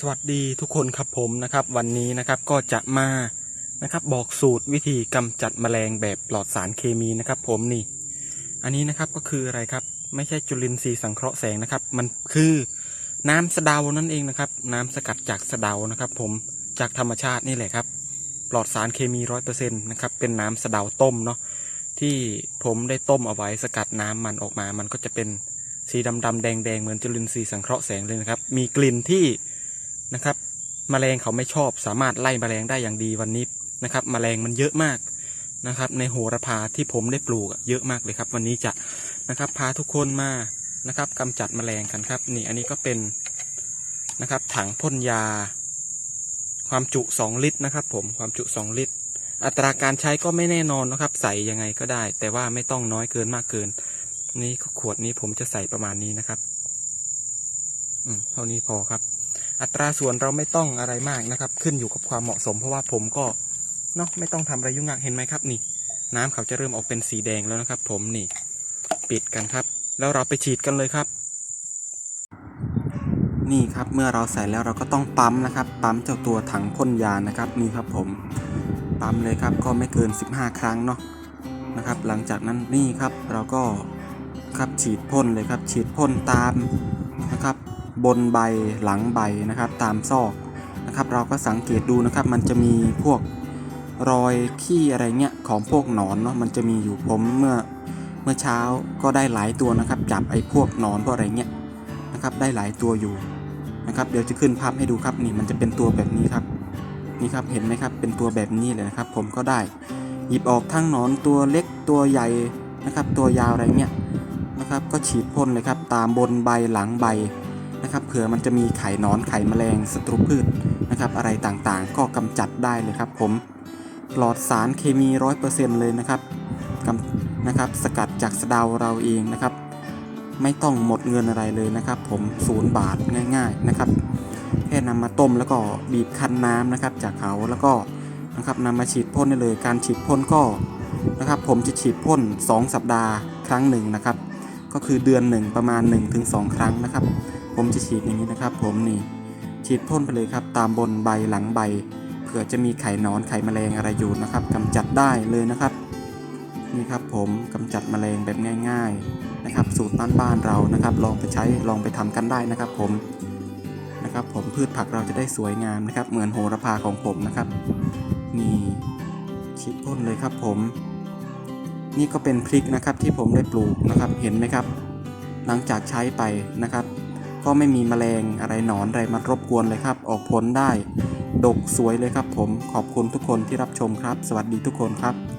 สวัสดีทุกคนครับผมนะครับ วันนี้นะครับก็จะมานะครับ บอกสูตรวิธีกำจัดแมลงแบบปลอดสารเคมีนะครับ ผมนี่ อันนี้นะครับก็คืออะไรครับ ไม่ใช่จุลินทรีย์สังเคราะห์แสงนะครับ มันคือน้ำสะเดานั่นเองนะครับ น้ำสกัดจากสะเดานะครับ ผมจากธรรมชาตินี่แหละครับ ปลอดสารเคมีร้อยเปอร์เซ็นต์นะครับเป็นน้ำสะเดาต้มเนาะที่ผมได้ต้มเอาไว้สกัดน้ำมันออกมา มันก็จะเป็นสีดำดำๆแดงแดงๆเหมือนจุลินทรีย์สังเคราะห์แสงเลยนะครับ มีกลิ่นที่ นะครับแมลงเขาไม่ชอบ สามารถไล่แมลงได้อย่างดีวันนี้นะครับแมลงมันเยอะมากนะครับ ในโหระพาที่ผมได้ปลูกเยอะมากเลยครับ วันนี้จะนะครับพาทุกคนมานะครับกำจัดแมลงกันครับ นี่อันนี้ก็เป็นนะครับ ถังพ่นยา ความจุ 2 ลิตรนะครับ ผมความจุ 2 ลิตร อัตราการใช้ก็ไม่แน่นอนนะครับ ใส่ยังไงก็ได้ แต่ว่าไม่ต้องน้อยเกินมากเกิน นี่ขวดนี้ผมจะใส่ประมาณนี้นะครับ อืมเท่านี้พอครับ อัตราส่วนเราไม่ต้องอะไรมากนะครับ ขึ้นอยู่กับความเหมาะสม เพราะว่าผมก็เนาะไม่ต้องทำอะไรยุ่งยากเห็นไหมครับนี่ น้ำเขาจะเริ่มออกเป็นสีแดงแล้วนะครับ ผมนี่ปิดกันครับ แล้วเราไปฉีดกันเลยครับ นี่ครับเมื่อเราใส่แล้วเราก็ต้องปั๊มนะครับ ปั๊มเจ้าตัวถังพ่นยานะครับนี่ครับผมปั๊มเลยครับก็ไม่เกิน 15 ครั้งเนาะนะครับ หลังจากนั้นนี่ครับเราก็ครับฉีดพ่นเลยครับ ฉีดพ่นตามนะครับ บนใบหลังใบนะครับ ตามซอกนะครับ เราก็สังเกตดูนะครับ มันจะมีพวกรอยขี้อะไรเงี้ยของพวกหนอนเนาะมันจะมีอยู่ผมเมื่อเมื่อเช้าก็ได้หลายตัวนะครับ จับไอ้พวกหนอนพวกอะไรเงี้ยนะครับ ได้หลายตัวอยู่นะครับ เดี๋ยวจะขึ้นภาพให้ดูครับนี่มันจะเป็นตัวแบบนี้ครับนี่ครับเห็นไหมครับเป็นตัวแบบนี้เลยนะครับ ผมก็ได้หยิบออกทั้งหนอนตัวเล็กตัวใหญ่นะครับ ตัวยาวอะไรเงี้ยนะครับ ก็ฉีดพ่นเลยครับ ตามบนใบหลังใบ นะครับเผื่อมันจะมีไข่นอนไข่แมลงศัตรูพืชนะครับอะไรต่างๆ ก็กำจัดได้เลยครับผมปลอดสารเคมีร้อยเปอร์เซ็นต์เลยนะครับนะครับสกัดจากสะเดาเราเองนะครับ ไม่ต้องหมดเงินอะไรเลยนะครับผมศูนย์บาทง่าย ๆนะครับ แค่นำมาต้มแล้วก็บีบคั้นน้ำนะครับ จากเขาแล้วก็นะครับนำมาฉีดพ่นได้เลย การฉีดพ่นก็นะครับ ผมจะฉีดพ่น 2 สัปดาห์ครั้งหนึ่งนะครับ ก็คือเดือนหนึ่งประมาณ 1-2 ครั้งนะครับ ผมจะฉีดอย่างนี้นะครับ ผมนี่ฉีดพ่นไปเลยครับ ตามบนใบหลังใบเผื่อจะมีไข่นอนไข่แมลงอะไรอยู่นะครับกำจัดได้เลยนะครับ นี่ครับผมกำจัดแมลงแบบง่าย ๆนะครับ สูตรบ้านๆเรานะครับ ลองไปใช้ลองไปทำกันได้นะครับ ผมนะครับ ผมพืชผักเราจะได้สวยงามนะครับ เหมือนโหระพาของผมนะครับนี่ฉีดพ่นเลยครับผมนี่ก็เป็นพริกนะครับที่ผมได้ปลูกนะครับ เห็นไหมครับ หลังจากใช้ไปนะครับ ก็ไม่มีแมลงอะไรหนอนอะไรมารบกวนเลยครับ ออกผลได้ ดกสวยเลยครับผม ขอบคุณทุกคนที่รับชมครับ สวัสดีทุกคนครับ